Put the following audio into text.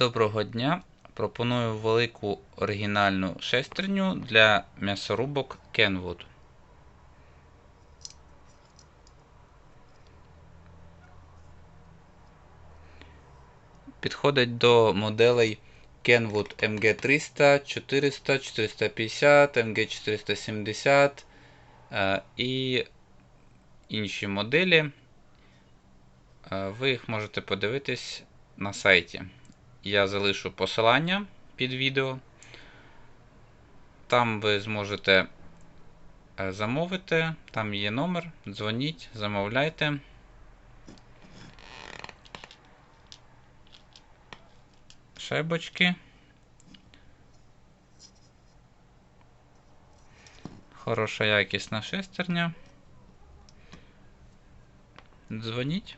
Доброго дня! Пропоную велику оригінальну шестерню для м'ясорубок Kenwood. Підходить до моделей Kenwood MG300, 400, 450, MG470 е, і інші моделі. Е, Ви їх можете подивитись на сайті. Я залишу посилання під відео. Там ви зможете е, замовити, там є номер, дзвоніть, замовляйте. Шайбочки. Хороша якісна шестерня. Дзвоніть.